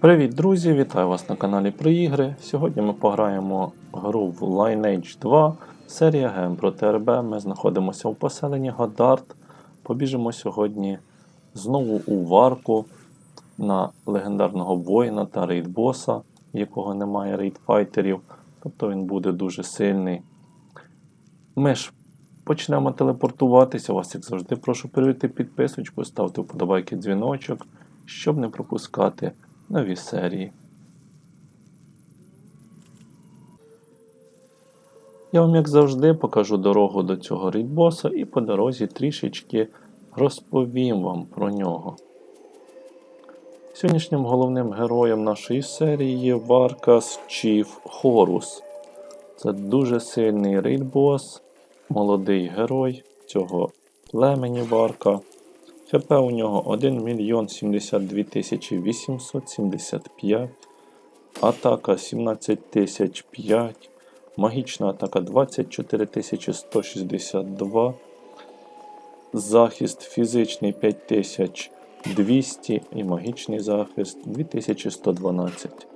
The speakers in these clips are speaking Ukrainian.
Привіт, друзі! Вітаю вас на каналі про ігри. Сьогодні ми пограємо гру в Lineage 2, серія ГМ проти РБ. Ми знаходимося у поселенні Гадард. Побіжимо сьогодні знову у варку на легендарного воїна та рейдбоса, якого немає рейдфайтерів. Тобто він буде дуже сильний. Ми ж почнемо телепортуватися. Вас, як завжди, прошу перевірити підписочку, ставте вподобайки дзвіночок, щоб не пропускати нові серії. Я вам, як завжди, покажу дорогу до цього рейдбоса і по дорозі трішечки розповім вам про нього. Сьогоднішнім головним героєм нашої серії є Варкас Чіф Хорус. Це дуже сильний рейдбос, молодий герой цього племені Варка. ХП у нього 1 мільйон 72 тисячі 875, атака 17 тисяч 5, магічна атака 24 тисячі 162, захист фізичний 5200 і магічний захист 2112.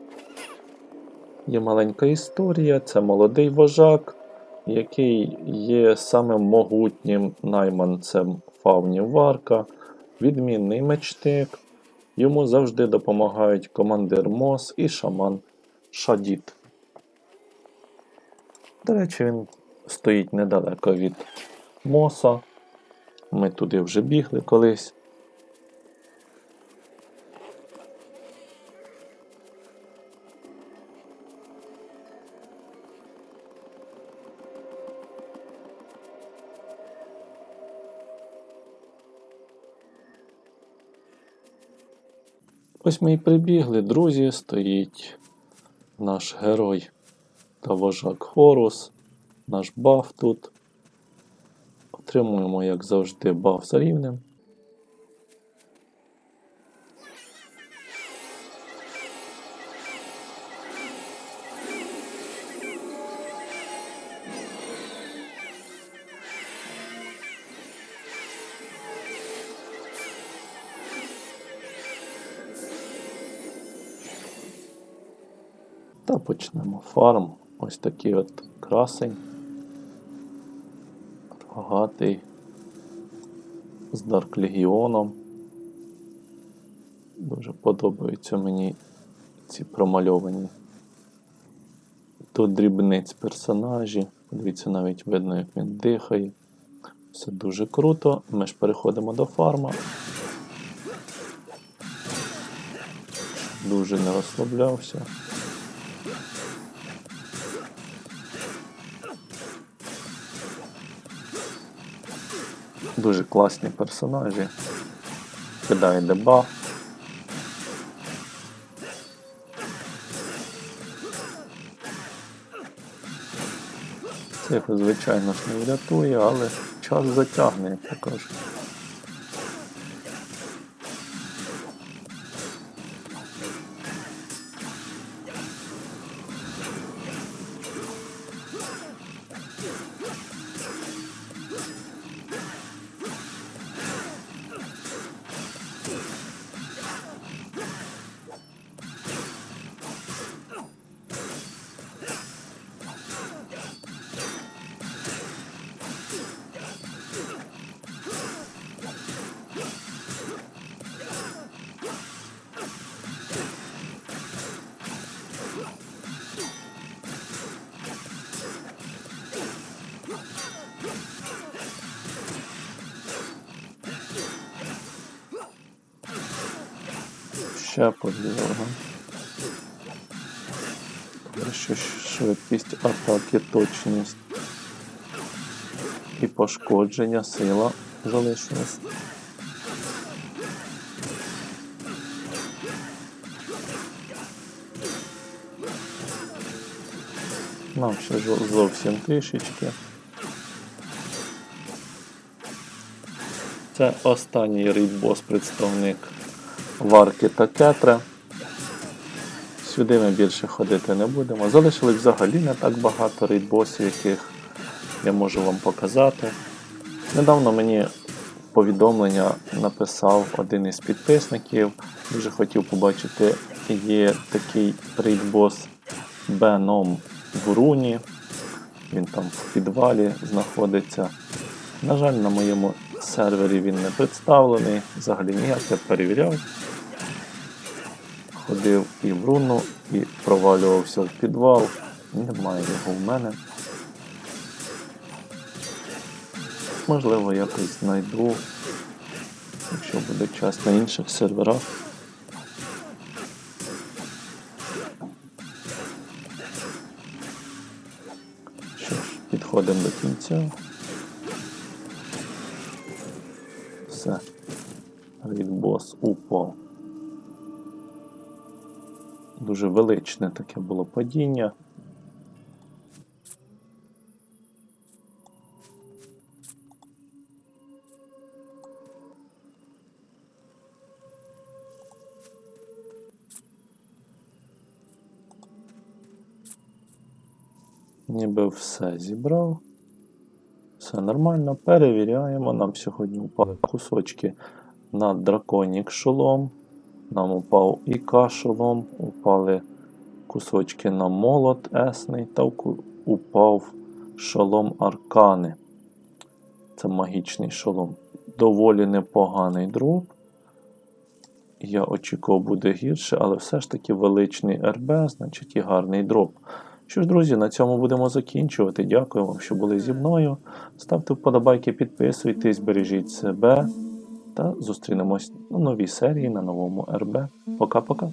Є маленька історія, це молодий вожак, який є самим могутнім найманцем фавнів Варка, відмінний мечтик. Йому завжди допомагають командир Мос і шаман Шадіт. До речі, він стоїть недалеко від Моса. Ми туди вже бігли колись. Ось ми і прибігли, друзі, стоїть наш герой та вожак Хорус, наш баф тут. Отримуємо, як завжди, баф за рівнем. Та почнемо фарм. Ось такий от красень. Рогатий. З Дарк Легіоном. Дуже подобаються мені ці промальовані. Тут дрібниць персонажі. Подивіться, навіть видно, як він дихає. Все дуже круто. Ми ж переходимо до фарма. Дуже не розслаблявся. Дуже класні персонажі. Кидає дебаф. Це звичайно ж, не врятує, але час затягне, як кажуть. Ще. Добре, що швидкість атаки, точність і пошкодження, сила залишилась. Нам ще зовсім трішечки. Це останній рейдбос представник Варки та Кетре. Сюди ми більше ходити не будемо. Залишилось взагалі не так багато рейдбосів, яких я можу вам показати. Недавно мені повідомлення написав один із підписників. Дуже хотів побачити є такий рейдбос Беном в руні. Він там в підвалі знаходиться. На жаль, на моєму сервері він не представлений. Взагалі ніяк я перевіряв. Ходив і в руну, і провалювався в підвал. Немає його в мене. Можливо, якось знайду, якщо буде час на інших серверах. Що ж, підходимо до кінця. Все. Рейдбос упав. Дуже величне таке було падіння. Ніби все зібрав. Все нормально. Перевіряємо. Нам сьогодні упали кусочки на драконік шолом. Нам упав ІК шолом, упали кусочки на молот есний та упав шолом аркани. Це магічний шолом. Доволі непоганий дроп. Я очікував буде гірше, але все ж таки величний РБ, значить і гарний дроп. Що ж, друзі, на цьому будемо закінчувати. Дякую вам, що були зі мною. Ставте вподобайки, підписуйтесь, бережіть себе та зустрінемось на новій серії на новому РБ. Пока-пока.